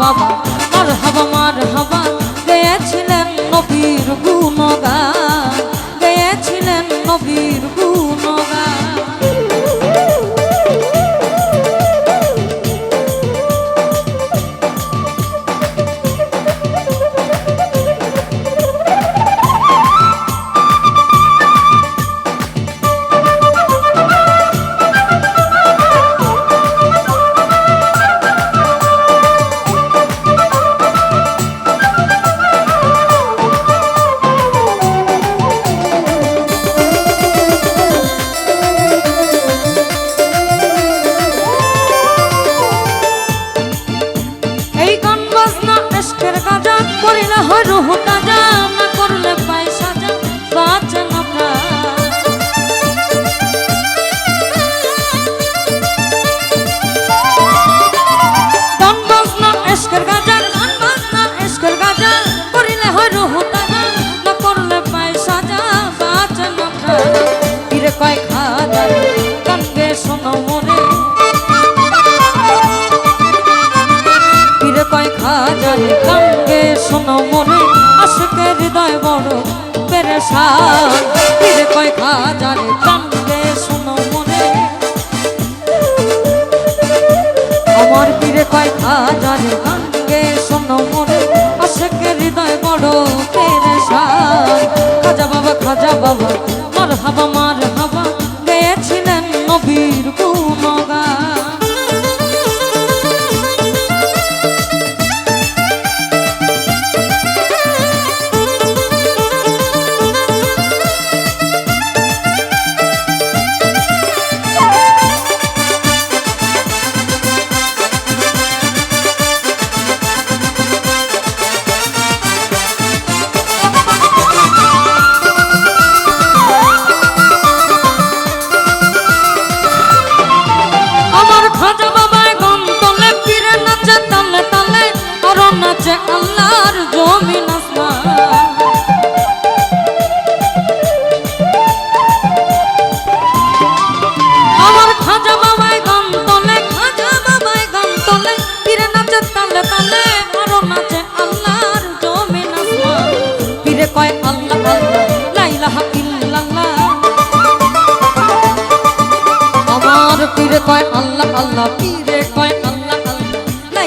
বাবা। এসকের গাজা না হয় রুহ খাজারে কাঙ্গে শোনো মনে আশকে হৃদয় বড় পেরেশান। পীরে কয় খাজারে কাঙ্গে শোনো মনে। আমার পীরে কয় খাজারে কাঙ্গে শোনো মনে আশকে হৃদয় বড় পেরেশান। খাজা বাবা খাজা বাবা কয় আল্লাহ আল্লাহ পীরে কয় আল্লাহ আল্লাহ। লা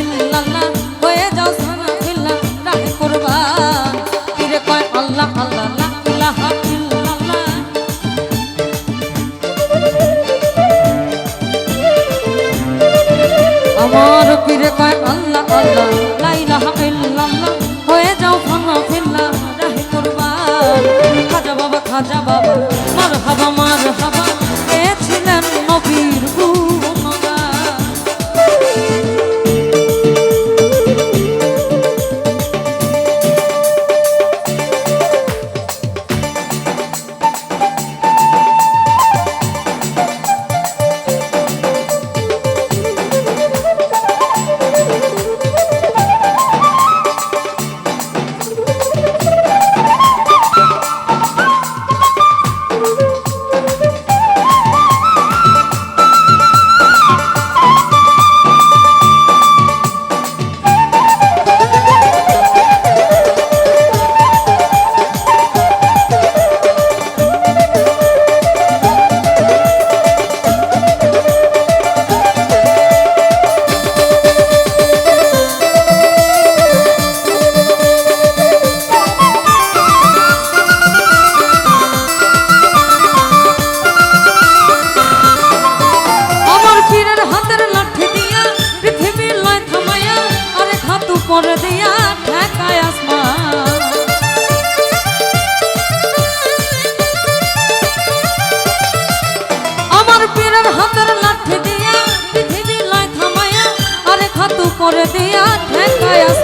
ইল্লাল্লাহ, হয়ে যাও সানা ফিল্লাহ রাহে কুরবান পীরে কয় আল্লাহ আল্লাহ, লা ইলাহা ইল্লাল্লাহ। আমার পীরে কয় আল্লাহ আল্লাহ, লা ইল্লাল্লাহ, হয়ে যাও ফানা ফিল্লাহ রাহে কুরবান খাজা বাবা খাজা বাবা।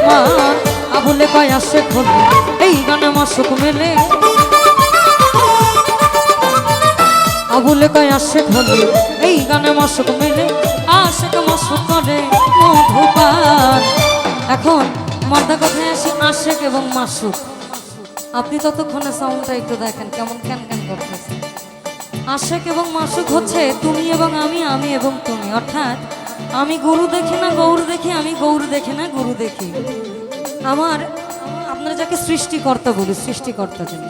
আসমান আবুলে কয় আসে খোলে, এই গানে মাসুক মেলে। আবুলে কয় আশেক হলে এই গানে মশক মেলে। আশেক মশক করে মধুপান এখন মাথা কথায় আসি, আশেক এবং মাসুক আপনি ততক্ষণে সাউন্ডটা একটু দেখেন, কেমন ক্যান ক্যান করতেছে। আশেক এবং মাসুক হচ্ছে, তুমি এবং আমি আমি এবং তুমি। অর্থাৎ আমি গরু দেখি না, গৌর দেখি, আমি গৌর দেখি না, গরু দেখি। আমার, আপনারা যাকে সৃষ্টিকর্তা বলি, সৃষ্টিকর্তা যিনি।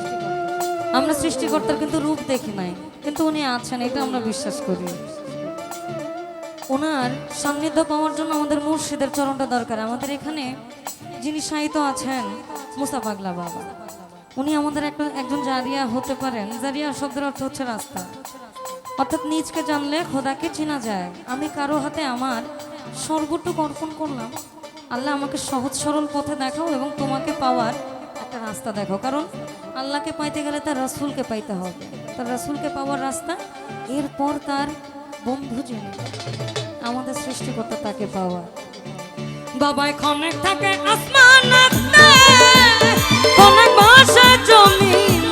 আমরা সৃষ্টিকর্তার কিন্তু রূপ দেখি নাই, কিন্তু উনি আছেন, এটা আমরা বিশ্বাস করি। ওনার সান্নিধ্য পাওয়ার জন্য আমাদের মুর্শিদের চরণটা দরকার। আমাদের এখানে যিনি সাহিত্য আছেন, মুসা পাগলা বাবা। উনি আমাদের একটা, একজন জারিয়া হতে পারেন। জারিয়া শব্দের অর্থ হচ্ছে রাস্তা। অর্থাৎ নিজকে জানলে খোদাকে চেনা যায়। আমি কারও হাতে আমার সর্বটুকু অর্পণ করলাম। আল্লাহ আমাকে সহজ সরল পথে দেখাও এবং তোমাকে পাওয়ার একটা রাস্তা দেখো কারণ আল্লাহকে পাইতে গেলে তার রসুলকে পাইতে হবে। তার রসুলকে পাওয়ার রাস্তা, এরপর তার বন্ধু জেনে আমাদের সৃষ্টিকর্তা তাকে পাওয়া বাবাই খনেক থাকে বাসা জমিনেতে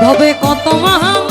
ভবে কত মহামুনি